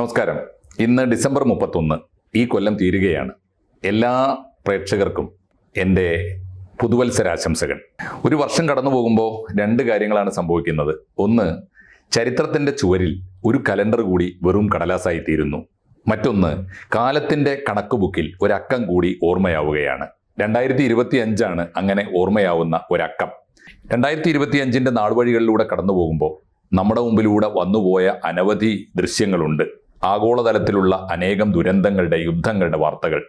നമസ്കാരം. ഇന്ന് ഡിസംബർ മുപ്പത്തൊന്ന് ഈ കൊല്ലം തീരുകയാണ്. എല്ലാ പ്രേക്ഷകർക്കും എന്റെ പുതുവത്സരാശംസകൾ. ഒരു വർഷം കടന്നു പോകുമ്പോൾ രണ്ട് കാര്യങ്ങളാണ് സംഭവിക്കുന്നത്. ഒന്ന് ചരിത്രത്തിന്റെ ചുവരിൽ ഒരു കലണ്ടർ കൂടി വെറും കടലാസായി തീരുന്നു. മറ്റൊന്ന് കാലത്തിന്റെ കണക്ക് ബുക്കിൽ ഒരക്കം കൂടി ഓർമ്മയാവുകയാണ്. രണ്ടായിരത്തി ഇരുപത്തി അഞ്ചാണ് അങ്ങനെ ഓർമ്മയാവുന്ന ഒരക്കം. രണ്ടായിരത്തി ഇരുപത്തി അഞ്ചിന്റെ നാടുവഴികളിലൂടെ കടന്നു പോകുമ്പോൾ നമ്മുടെ മുമ്പിലൂടെ വന്നുപോയ അനവധി ദൃശ്യങ്ങളുണ്ട്. ആഗോളതലത്തിലുള്ള അനേകം ദുരന്തങ്ങളുടെ യുദ്ധങ്ങളുടെ വാർത്തകൾ.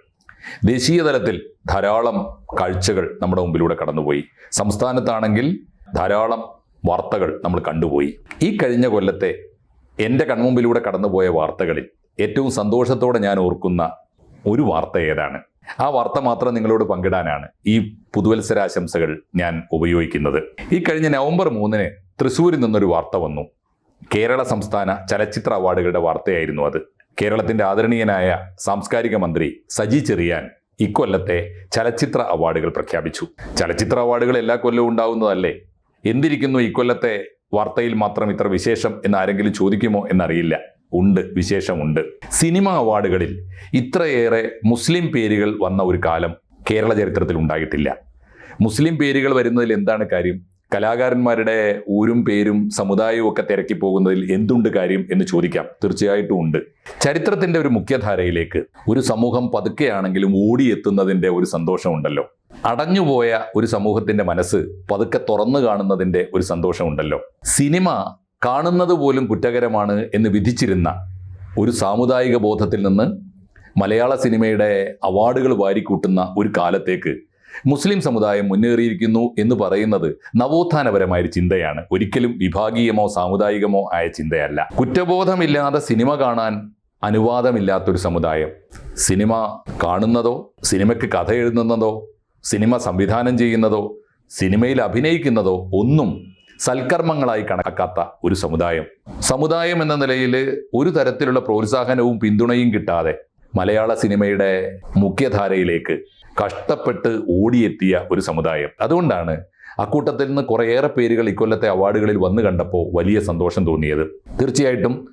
ദേശീയ തലത്തിൽ ധാരാളം കാഴ്ചകൾ നമ്മുടെ മുമ്പിലൂടെ കടന്നുപോയി. സംസ്ഥാനത്താണെങ്കിൽ ധാരാളം വാർത്തകൾ നമ്മൾ കണ്ടുപോയി. ഈ കഴിഞ്ഞ കൊല്ലത്തെ എന്റെ കൺമുമ്പിലൂടെ കടന്നുപോയ വാർത്തകളിൽ ഏറ്റവും സന്തോഷത്തോടെ ഞാൻ ഓർക്കുന്ന ഒരു വാർത്ത ഏതാണ്? ആ വാർത്ത മാത്രം നിങ്ങളോട് പങ്കിടാനാണ് ഈ പുതുവത്സരാശംസകൾ ഞാൻ ഉപയോഗിക്കുന്നത്. ഈ കഴിഞ്ഞ നവംബർ മൂന്നിന് തൃശ്ശൂരിൽ നിന്നൊരു വാർത്ത വന്നു. കേരള സംസ്ഥാന ചലച്ചിത്ര അവാർഡുകളുടെ വാർത്തയായിരുന്നു അത്. കേരളത്തിന്റെ ആദരണീയനായ സാംസ്കാരിക മന്ത്രി സജി ചെറിയാൻ ഇക്കൊല്ലത്തെ ചലച്ചിത്ര അവാർഡുകൾ പ്രഖ്യാപിച്ചു. ചലച്ചിത്ര അവാർഡുകൾ എല്ലാ കൊല്ലവും ഉണ്ടാവുന്നതല്ലേ? എന്തിരിക്കുന്നു ഇക്കൊല്ലത്തെ വാർത്തയിൽ മാത്രം ഇത്ര വിശേഷം എന്ന് ആരെങ്കിലും ചോദിക്കുമോ എന്നറിയില്ല. ഉണ്ട് വിശേഷമുണ്ട്. സിനിമ അവാർഡുകളിൽ ഇത്രയേറെ മുസ്ലിം പേരുകൾ വന്ന ഒരു കാലം കേരള ചരിത്രത്തിൽ ഉണ്ടായിട്ടില്ല. മുസ്ലിം പേരുകൾ വരുന്നതിൽ എന്താണ് കാര്യം? കലാകാരന്മാരുടെ ഊരും പേരും സമുദായവും ഒക്കെ തിരക്കി പോകുന്നതിൽ എന്തുണ്ട് കാര്യം എന്ന് ചോദിക്കാം. തീർച്ചയായിട്ടും ഉണ്ട്. ചരിത്രത്തിന്റെ ഒരു മുഖ്യധാരയിലേക്ക് ഒരു സമൂഹം പതുക്കെയാണെങ്കിലും ഓടിയെത്തുന്നതിന്റെ ഒരു സന്തോഷമുണ്ടല്ലോ അടഞ്ഞുപോയ ഒരു സമൂഹത്തിന്റെ മനസ്സ് പതുക്കെ തുറന്നു കാണുന്നതിന്റെ ഒരു സന്തോഷമുണ്ടല്ലോ സിനിമ കാണുന്നത് പോലും കുറ്റകരമാണ് എന്ന് വിധിച്ചിരുന്ന ഒരു സാമുദായിക ബോധത്തിൽ നിന്ന് മലയാള സിനിമയുടെ അവാർഡുകൾ വാരിക്കൂട്ടുന്ന ഒരു കാലത്തേക്ക് മുസ്ലിം സമുദായം മുന്നേറിയിരിക്കുന്നു എന്ന് പറയുന്നത് നവോത്ഥാനപരമായ ചിന്തയാണ്. ഒരിക്കലും വിഭാഗീയമോ സാമുദായികമോ ആയ ചിന്തയല്ല. കുറ്റബോധമില്ലാതെ സിനിമ കാണാൻ അനുവാദമില്ലാത്തൊരു സമുദായം. സിനിമ കാണുന്നതോ സിനിമയ്ക്ക് കഥ എഴുതുന്നതോ സിനിമ സംവിധാനം ചെയ്യുന്നതോ സിനിമയിൽ അഭിനയിക്കുന്നതോ ഒന്നും സൽക്കർമ്മങ്ങളായി കണക്കാക്കാത്ത ഒരു സമുദായം. സമുദായം എന്ന നിലയിൽ ഒരു തരത്തിലുള്ള പ്രോത്സാഹനവും പിന്തുണയും കിട്ടാതെ മലയാള സിനിമയുടെ മുഖ്യധാരയിലേക്ക് കഷ്ടപ്പെട്ട് ഓടിയെത്തിയ ഒരു സമുദായം. അതുകൊണ്ടാണ് അക്കൂട്ടത്തിൽ നിന്ന് കുറേയേറെ പേരുകൾ ഇക്കൊല്ലത്തെ അവാർഡുകളിൽ വന്നു കണ്ടപ്പോൾ വലിയ സന്തോഷം തോന്നിയത്. തീർച്ചയായിട്ടും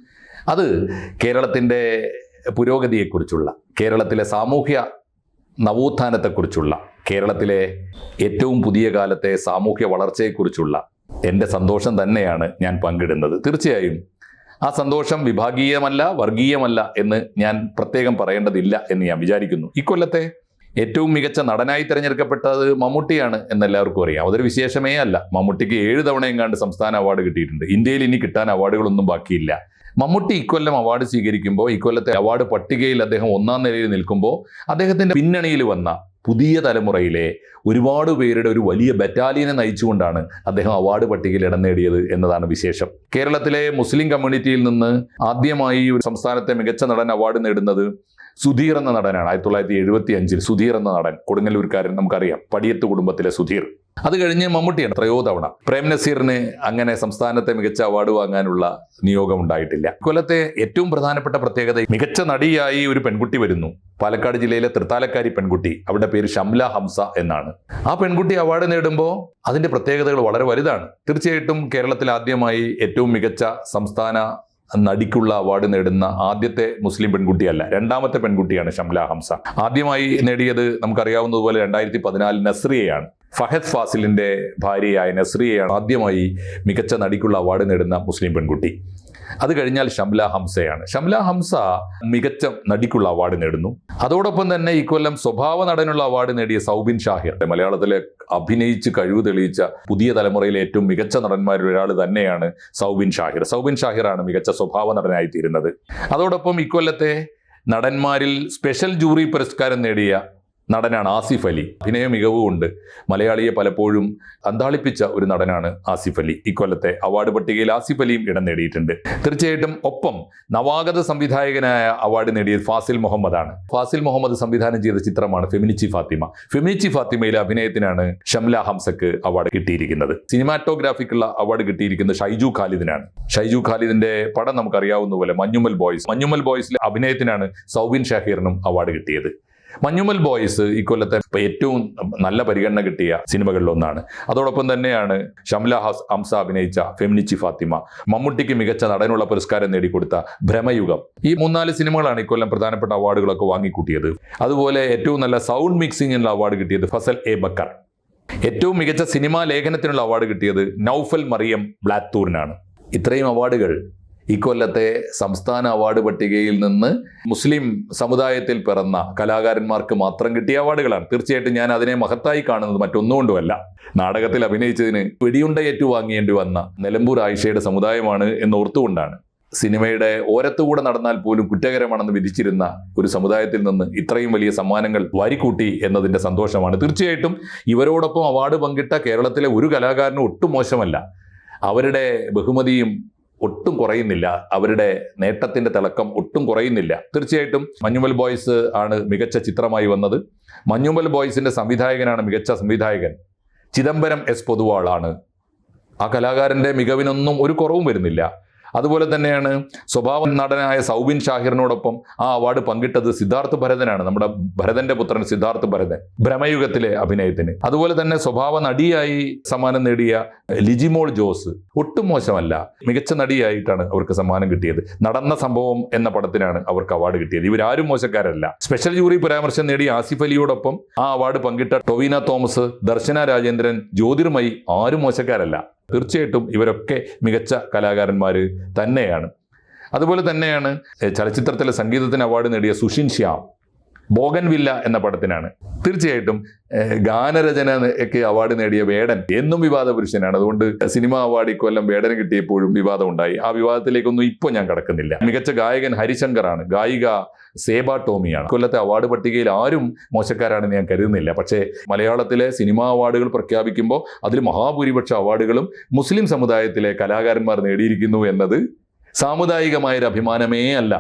അത് കേരളത്തിന്റെ പുരോഗതിയെക്കുറിച്ചുള്ള കേരളത്തിലെ സാമൂഹ്യ നവോത്ഥാനത്തെക്കുറിച്ചുള്ള കേരളത്തിലെ ഏറ്റവും പുതിയ കാലത്തെ സാമൂഹ്യ വളർച്ചയെക്കുറിച്ചുള്ള എന്റെ സന്തോഷം തന്നെയാണ് ഞാൻ പങ്കിടുന്നത്. തീർച്ചയായും ആ സന്തോഷം വിഭാഗീയമല്ല വർഗീയമല്ല എന്ന് ഞാൻ പ്രത്യേകം പറയേണ്ടതില്ല എന്ന് ഞാൻ വിചാരിക്കുന്നു. ഇക്കൊല്ലത്തെ ഏറ്റവും മികച്ച നടനായി തിരഞ്ഞെടുക്കപ്പെട്ടത് മമ്മൂട്ടിയാണ് എന്നെല്ലാവർക്കും അറിയാം. അതൊരു വിശേഷമേ അല്ല. മമ്മൂട്ടിക്ക് ഏഴ് തവണയും കണ്ട് സംസ്ഥാന അവാർഡ് കിട്ടിയിട്ടുണ്ട്. ഇന്ത്യയിൽ ഇനി കിട്ടാൻ അവാർഡുകളൊന്നും ബാക്കിയില്ല. മമ്മൂട്ടി ഇക്കൊല്ലം അവാർഡ് സ്വീകരിക്കുമ്പോൾ ഇക്കൊല്ലത്തെ അവാർഡ് പട്ടികയിൽ അദ്ദേഹം ഒന്നാം നിലയിൽ നിൽക്കുമ്പോൾ അദ്ദേഹത്തിന്റെ പിന്നണിയിൽ വന്ന പുതിയ തലമുറയിലെ ഒരുപാട് പേരുടെ ഒരു വലിയ ബറ്റാലിയനെ നയിച്ചുകൊണ്ടാണ് അദ്ദേഹം അവാർഡ് പട്ടികയിൽ ഇടം നേടിയത് എന്നതാണ് വിശേഷം. കേരളത്തിലെ മുസ്ലിം കമ്മ്യൂണിറ്റിയിൽ നിന്ന് ആദ്യമായി സംസ്ഥാനത്തെ മികച്ച നടൻ അവാർഡ് നേടുന്നത് സുധീർ എന്ന നടനാണ്. ആയിരത്തി തൊള്ളായിരത്തി എഴുപത്തി അഞ്ചിൽ സുധീർ എന്ന നടൻ. കൊടുങ്ങല്ലൂർക്കാരൻ നമുക്കറിയാം. പടിയത്ത് കുടുംബത്തിലെ സുധീർ. അത് കഴിഞ്ഞ് മമ്മൂട്ടിയാണ് ത്രയോതവണ പ്രേം നസീറിന് അങ്ങനെ സംസ്ഥാനത്തെ മികച്ച അവാർഡ് വാങ്ങാനുള്ള നിയോഗം ഉണ്ടായിട്ടില്ല. കൊല്ലത്തെ ഏറ്റവും പ്രധാനപ്പെട്ട പ്രത്യേകത മികച്ച നടിയായി ഒരു പെൺകുട്ടി വരുന്നു. പാലക്കാട് ജില്ലയിലെ തൃത്താലക്കാരി പെൺകുട്ടി. അവരുടെ പേര് ഷംല ഹംസ എന്നാണ്. ആ പെൺകുട്ടി അവാർഡ് നേടുമ്പോൾ അതിന്റെ പ്രത്യേകതകൾ വളരെ വലുതാണ്. തീർച്ചയായിട്ടും കേരളത്തിൽ ആദ്യമായി ഏറ്റവും മികച്ച സംസ്ഥാന നടിക്കുള്ള അവാർഡ് നേടുന്ന ആദ്യത്തെ മുസ്ലിം പെൺകുട്ടിയല്ല രണ്ടാമത്തെ പെൺകുട്ടിയാണ് ഷംല ഹംസ. ആദ്യമായി നേടിയത് നമുക്കറിയാവുന്നതുപോലെ രണ്ടായിരത്തി പതിനാലിൽ നസ്രിയയാണ്. ഫഹദ് ഫാസിലിന്റെ ഭാര്യയായ നസ്രിയയാണ് ആദ്യമായി മികച്ച നടിക്കുള്ള അവാർഡ് നേടുന്ന മുസ്ലിം പെൺകുട്ടി. അത് കഴിഞ്ഞാൽ ഷംല ഹംസയാണ്. ഷംല ഹംസ മികച്ച നടിക്കുള്ള അവാർഡ് നേടുന്നു. അതോടൊപ്പം തന്നെ ഇക്കൊല്ലം സ്വഭാവ നടനുള്ള അവാർഡ് നേടിയ സൗബിൻ ഷാഹിർ. മലയാളത്തിലെ അഭിനയിച്ച് കഴിവ് തെളിയിച്ച പുതിയ തലമുറയിലെ ഏറ്റവും മികച്ച നടന്മാരിൽ ഒരാൾ തന്നെയാണ് സൗബിൻ ഷാഹിർ. സൗബിൻ ഷാഹിറാണ് മികച്ച സ്വഭാവ നടനായി തീരുന്നത് അതോടൊപ്പം ഇക്കൊല്ലത്തെ നടന്മാരിൽ സ്പെഷ്യൽ ജൂറി പുരസ്കാരം നേടിയ നടനാണ് ആസിഫ് അലി. അഭിനയ മികവുകൊണ്ട് മലയാളിയെ പലപ്പോഴും അന്താളിപ്പിച്ച ഒരു നടനാണ് ആസിഫ് അലി. ഇക്കൊല്ലത്തെ അവാർഡ് പട്ടികയിൽ ആസിഫ് അലിയും ഇടം നേടിയിട്ടുണ്ട്. തീർച്ചയായിട്ടും ഒപ്പം നവാഗത സംവിധായകനായ അവാർഡ് നേടിയത് ഫാസിൽ മുഹമ്മദാണ്. ഫാസിൽ മുഹമ്മദ് സംവിധാനം ചെയ്ത ചിത്രമാണ് ഫെമിനിച്ചി ഫാത്തിമ. ഫെമിനിച്ചി ഫാത്തിമയിലെ അഭിനയത്തിനാണ് ഷംല ഹംസക്ക് അവാർഡ് കിട്ടിയിരിക്കുന്നത്. സിനിമാറ്റോഗ്രാഫിക്കുള്ള അവാർഡ് കിട്ടിയിരിക്കുന്നത് ഷൈജു ഖാലിദിനാണ്. ഷൈജു ഖാലിദിന്റെ പടം നമുക്കറിയാവുന്ന പോലെ മഞ്ഞുമൽ ബോയ്സ്. മഞ്ഞുമൽ ബോയ്സിലെ അഭിനയത്തിനാണ് സൗബിൻ ഷാഹീറിനും അവാർഡ് കിട്ടിയത്. മഞ്ഞുമൽ ബോയ്സ് ഈ കൊല്ലത്തെ ഏറ്റവും നല്ല പരിഗണന കിട്ടിയ സിനിമകളിലൊന്നാണ്. അതോടൊപ്പം തന്നെയാണ് ഷംല ഹാസ് ഹംസ അഭിനയിച്ച ഫെമിനിച്ചി ഫാത്തിമ മമ്മൂട്ടിക്ക് മികച്ച നടനുള്ള പുരസ്കാരം നേടിക്കൊടുത്ത ഭ്രമയുഗം. ഈ മൂന്നാൽ സിനിമകളാണ് ഇക്കൊല്ലം പ്രധാനപ്പെട്ട അവാർഡുകളൊക്കെ വാങ്ങിക്കൂട്ടിയത്. അതുപോലെ ഏറ്റവും നല്ല സൗണ്ട് മിക്സിംഗിനുള്ള അവാർഡ് കിട്ടിയത് ഫസൽ എ ബക്കർ. ഏറ്റവും മികച്ച സിനിമാ ലേഖനത്തിനുള്ള അവാർഡ് കിട്ടിയത് നൌഫൽ മറിയം ബ്ലാത്തൂറിനാണ് ഇത്രയും അവാർഡുകൾ ഇക്കൊല്ലത്തെ സംസ്ഥാന അവാർഡ് പട്ടികയിൽ നിന്ന് മുസ്ലിം സമുദായത്തിൽ പിറന്ന കലാകാരന്മാർക്ക് മാത്രം കിട്ടിയ അവാർഡുകളാണ്. തീർച്ചയായിട്ടും ഞാൻ അതിനെ മഹത്തായി കാണുന്നത് മറ്റൊന്നുകൊണ്ടുമല്ല. നാടകത്തിൽ അഭിനയിച്ചതിന് വെടിയുണ്ടയേറ്റു ഏറ്റുവാങ്ങേണ്ടി വന്ന നിലമ്പൂർ ആയിഷയുടെ സമുദായമാണ് എന്നോർത്തുകൊണ്ടാണ് സിനിമയുടെ ഓരത്തുകൂടെ നടന്നാൽ പോലും കുറ്റകരമാണെന്ന് വിധിച്ചിരുന്ന ഒരു സമുദായത്തിൽ നിന്ന് ഇത്രയും വലിയ സമ്മാനങ്ങൾ വാരിക്കൂട്ടി എന്നതിന്റെ സന്തോഷമാണ്. തീർച്ചയായിട്ടും ഇവരോടൊപ്പം അവാർഡ് പങ്കിട്ട കേരളത്തിലെ ഒരു കലാകാരനും ഒട്ടും മോശമല്ല. അവരുടെ ബഹുമതിയും ഒട്ടും കുറയുന്നില്ല. അവരുടെ നേട്ടത്തിന്റെ തിളക്കം ഒട്ടും കുറയുന്നില്ല. തീർച്ചയായിട്ടും മഞ്ഞുമൽ ബോയ്സ് ആണ് മികച്ച ചിത്രമായി വന്നത്. മഞ്ഞുമൽ ബോയ്സിന്റെ സംവിധായകനാണ് മികച്ച സംവിധായകൻ. ചിദംബരം എസ് പൊതുവാളാണ്. ആ കലാകാരന്റെ മികവിനൊന്നും ഒരു കുറവും വരുന്നില്ല. അതുപോലെ തന്നെയാണ് സ്വഭാവ നടനായ സൗബിൻ ഷാഹിറിനോടൊപ്പം ആ അവാർഡ് പങ്കിട്ടത് സിദ്ധാർത്ഥ് ഭരതനാണ് നമ്മുടെ ഭരതന്റെ പുത്രൻ സിദ്ധാർത്ഥ് ഭരതൻ ഭ്രമയുഗത്തിലെ അഭിനയത്തിന്. അതുപോലെ തന്നെ സ്വഭാവ നടിയായി സമ്മാനം നേടിയ ലിജിമോൾ ജോസ് ഒട്ടും മോശമല്ല മികച്ച നടിയായിട്ടാണ് അവർക്ക് സമ്മാനം കിട്ടിയത്. നടന്ന സംഭവം എന്ന പടത്തിനാണ് അവർക്ക് അവാർഡ് കിട്ടിയത്. ഇവരാരും മോശക്കാരല്ല. സ്പെഷ്യൽ ജൂറി പരാമർശം നേടിയ ആസിഫ് അലിയോടൊപ്പം ആ അവാർഡ് പങ്കിട്ട ടൊവീന തോമസ് ദർശന രാജേന്ദ്രൻ ജ്യോതിർമയി ആരും മോശക്കാരല്ല. തീർച്ചയായിട്ടും ഇവരൊക്കെ മികച്ച കലാകാരന്മാർ തന്നെയാണ്. അതുപോലെ തന്നെയാണ് ചലച്ചിത്രത്തിലെ സംഗീതത്തിന് അവാർഡ് നേടിയ സുഷിൻ ശ്യാം. ബോഗൻവില്ല എന്ന പടത്തിനാണ്. തീർച്ചയായിട്ടും ഗാനരചന ഒക്കെ അവാർഡ് നേടിയ വേടൻ എന്നും വിവാദ പുരുഷനാണ്. അതുകൊണ്ട് സിനിമ അവാർഡ് ഇക്കൊല്ലം വേടന് കിട്ടിയപ്പോഴും വിവാദം ഉണ്ടായി ആ വിവാദത്തിലേക്കൊന്നും ഇപ്പോൾ ഞാൻ കടക്കുന്നില്ല. മികച്ച ഗായകൻ ഹരിശങ്കറാണ്. ഗായിക സേബ ടോമിയാണ്. കൊല്ലത്തെ അവാർഡ് പട്ടികയിൽ ആരും മോശക്കാരാണെന്ന് ഞാൻ കരുതുന്നില്ല. പക്ഷേ മലയാളത്തിലെ സിനിമാ അവാർഡുകൾ പ്രഖ്യാപിക്കുമ്പോൾ അതിൽ മഹാഭൂരിപക്ഷ അവാർഡുകളും മുസ്ലിം സമുദായത്തിലെ കലാകാരന്മാർ നേടിയിരിക്കുന്നു എന്നത് സാമുദായികമായൊരു അഭിമാനമേ അല്ല.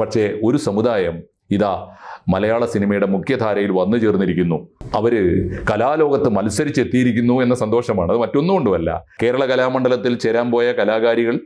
പക്ഷേ ഒരു സമുദായം ഇതാ മലയാള സിനിമയുടെ മുഖ്യധാരയിൽ വന്നു ചേർന്നിരിക്കുന്നു. അവർ കലാലോകത്ത് മത്സരിച്ചെത്തിയിരിക്കുന്നു എന്ന സന്തോഷമാണ്. അത് മറ്റൊന്നും കൊണ്ടുമല്ല കേരള കലാമണ്ഡലത്തിൽ ചേരാൻ പോയ കലാകാരികൾ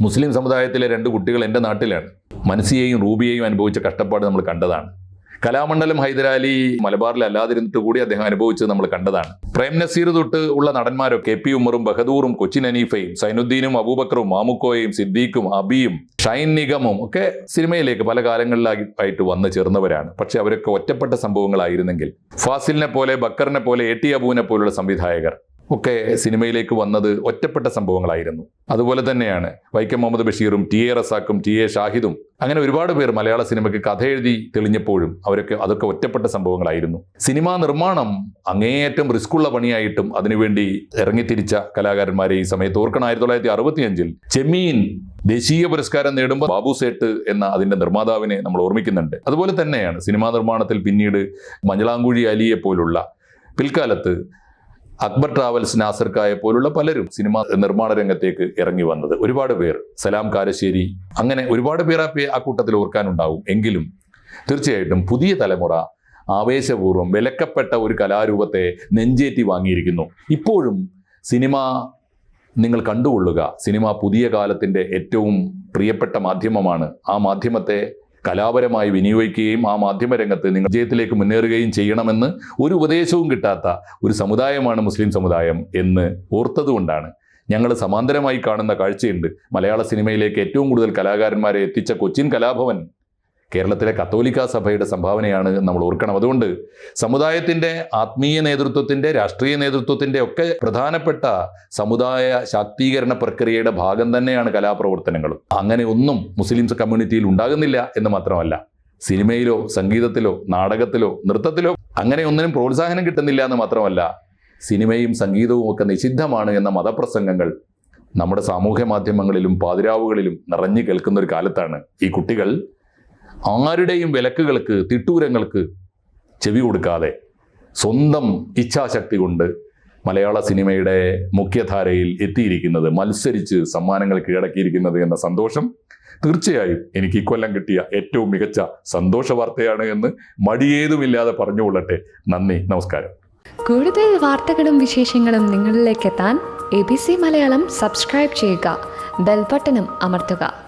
മുസ്ലിം സമുദായത്തിലെ രണ്ട് കുട്ടികൾ എന്റെ നാട്ടിലാണ്. മനസ്സിയെയും റൂബിയെയും അനുഭവിച്ച കഷ്ടപ്പാട് നമ്മൾ കണ്ടതാണ്. കലാമണ്ഡലം ഹൈദരാലി മലബാറിൽ അല്ലാതിരുന്നിട്ട് കൂടി അദ്ദേഹം അനുഭവിച്ചത് നമ്മൾ കണ്ടതാണ്. പ്രേം നസീർ തൊട്ട് ഉള്ള നടന്മാരൊക്കെ കെ പി ഉമറും ബഹദൂറും കൊച്ചിൻ അനീഫയും സൈനുദ്ദീനും അബൂബക്കറും മാമുക്കോയും സിദ്ദീഖും അബിയും ഷൈൻ നിഗമും ഒക്കെ സിനിമയിലേക്ക് പല കാലങ്ങളിലായി ആയിട്ട് വന്നു ചേർന്നവരാണ്. പക്ഷെ അവരൊക്കെ ഒറ്റപ്പെട്ട സംഭവങ്ങളായിരുന്നെങ്കിൽ ഫാസിലിനെ പോലെ ബക്കറിനെ പോലെ എ ടി അബുവിനെ പോലുള്ള സംവിധായകർ ഒക്കെ സിനിമയിലേക്ക് വന്നത് ഒറ്റപ്പെട്ട സംഭവങ്ങളായിരുന്നു. അതുപോലെ തന്നെയാണ് വൈക്കം മുഹമ്മദ് ബഷീറും ടി എ റസാക്കും ടി എ ഷാഹിദും അങ്ങനെ ഒരുപാട് പേർ മലയാള സിനിമയ്ക്ക് കഥ എഴുതി തെളിഞ്ഞപ്പോഴും അവരൊക്കെ അതൊക്കെ ഒറ്റപ്പെട്ട സംഭവങ്ങളായിരുന്നു. സിനിമാ നിർമ്മാണം അങ്ങേയറ്റം റിസ്ക്കുള്ള പണിയായിട്ടും അതിനുവേണ്ടി ഇറങ്ങിത്തിരിച്ച കലാകാരന്മാരെ ഈ സമയത്ത് ഓർക്കണം. ആയിരത്തി തൊള്ളായിരത്തി അറുപത്തിയഞ്ചിൽ ചെമ്മീൻ ദേശീയ പുരസ്കാരം നേടുമ്പോൾ ബാബു സേട്ട് എന്ന അതിന്റെ നിർമ്മാതാവിനെ നമ്മൾ ഓർമ്മിക്കുന്നുണ്ട്. അതുപോലെ തന്നെയാണ് സിനിമാ നിർമ്മാണത്തിൽ പിന്നീട് മഞ്ഞളാങ്കുഴി അലിയെ പോലുള്ള പിൽക്കാലത്ത് അക്ബർ ട്രാവൽസ് നാസർക്കായ പോലുള്ള പലരും സിനിമ നിർമ്മാണ രംഗത്തേക്ക് ഇറങ്ങി വന്നത്. ഒരുപാട് പേർ സലാം കാരശ്ശേരി അങ്ങനെ ഒരുപാട് പേർ ആ കൂട്ടത്തിൽ ഓർക്കാനുണ്ടാവും. എങ്കിലും തീർച്ചയായിട്ടും പുതിയ തലമുറ ആവേശപൂർവം വിലക്കപ്പെട്ട ഒരു കലാരൂപത്തെ നെഞ്ചേറ്റി വാങ്ങിയിരിക്കുന്നു. ഇപ്പോഴും സിനിമ നിങ്ങൾ കണ്ടുകൊള്ളുക സിനിമ പുതിയ കാലത്തിന്റെ ഏറ്റവും പ്രിയപ്പെട്ട മാധ്യമമാണ് ആ മാധ്യമത്തെ കലാപരമായി വിനിയോഗിക്കുകയും ആ മാധ്യമരംഗത്ത് നിങ്ങൾ വിജയത്തിലേക്ക് മുന്നേറുകയും ചെയ്യണമെന്ന് ഒരു ഉപദേശവും കിട്ടാത്ത ഒരു സമുദായമാണ് മുസ്ലിം സമുദായം എന്ന് ഓർത്തതുകൊണ്ടാണ്. ഞങ്ങൾ സമാന്തരമായി കാണുന്ന കാഴ്ചയുണ്ട്. മലയാള സിനിമയിലേക്ക് ഏറ്റവും കൂടുതൽ കലാകാരന്മാരെ എത്തിച്ച കൊച്ചിൻ കലാഭവൻ കേരളത്തിലെ കത്തോലിക്ക സഭയുടെ സംഭാവനയാണ് നമ്മൾ ഓർക്കണം. അതുകൊണ്ട് സമുദായത്തിന്റെ ആത്മീയ നേതൃത്വത്തിന്റെ രാഷ്ട്രീയ നേതൃത്വത്തിന്റെ ഒക്കെ പ്രധാനപ്പെട്ട സമുദായ ശാക്തീകരണ പ്രക്രിയയുടെ ഭാഗം തന്നെയാണ് കലാപ്രവർത്തനങ്ങൾ അങ്ങനെ ഒന്നും മുസ്ലിംസ് കമ്മ്യൂണിറ്റിയിൽ ഉണ്ടാകുന്നില്ല എന്ന് മാത്രമല്ല സിനിമയിലോ സംഗീതത്തിലോ നാടകത്തിലോ നൃത്തത്തിലോ അങ്ങനെ ഒന്നിനും പ്രോത്സാഹനം കിട്ടുന്നില്ല എന്ന് മാത്രമല്ല സിനിമയും സംഗീതവും ഒക്കെ നിഷിദ്ധമാണ് എന്ന മതപ്രസംഗങ്ങൾ നമ്മുടെ സാമൂഹ്യ മാധ്യമങ്ങളിലും പാതിരാവുകളിലും നിറഞ്ഞു കേൾക്കുന്ന ഒരു കാലത്താണ്. ഈ കുട്ടികൾ ആരുടെയും വിലക്കുകൾക്ക് തിട്ടൂരങ്ങൾക്ക് ചെവി കൊടുക്കാതെ സ്വന്തം ഇച്ഛാശക്തി കൊണ്ട് മലയാള സിനിമയുടെ മുഖ്യധാരയിൽ എത്തിയിരിക്കുന്നത് മത്സരിച്ച് സമ്മാനങ്ങൾ കീഴടക്കിയിരിക്കുന്നത് എന്ന സന്തോഷം തീർച്ചയായും എനിക്ക് ഇക്കൊല്ലം കിട്ടിയ ഏറ്റവും മികച്ച സന്തോഷ വാർത്തയാണ് എന്ന് മടിയേതുമില്ലാതെ പറഞ്ഞുകൊള്ളട്ടെ. നന്ദി നമസ്കാരം. കൂടുതൽ വാർത്തകളും വിശേഷങ്ങളും നിങ്ങളിലേക്ക് എത്താൻ A B C Malayalam subscribe ചെയ്യുക ബെൽബട്ടനും അമർത്തുക.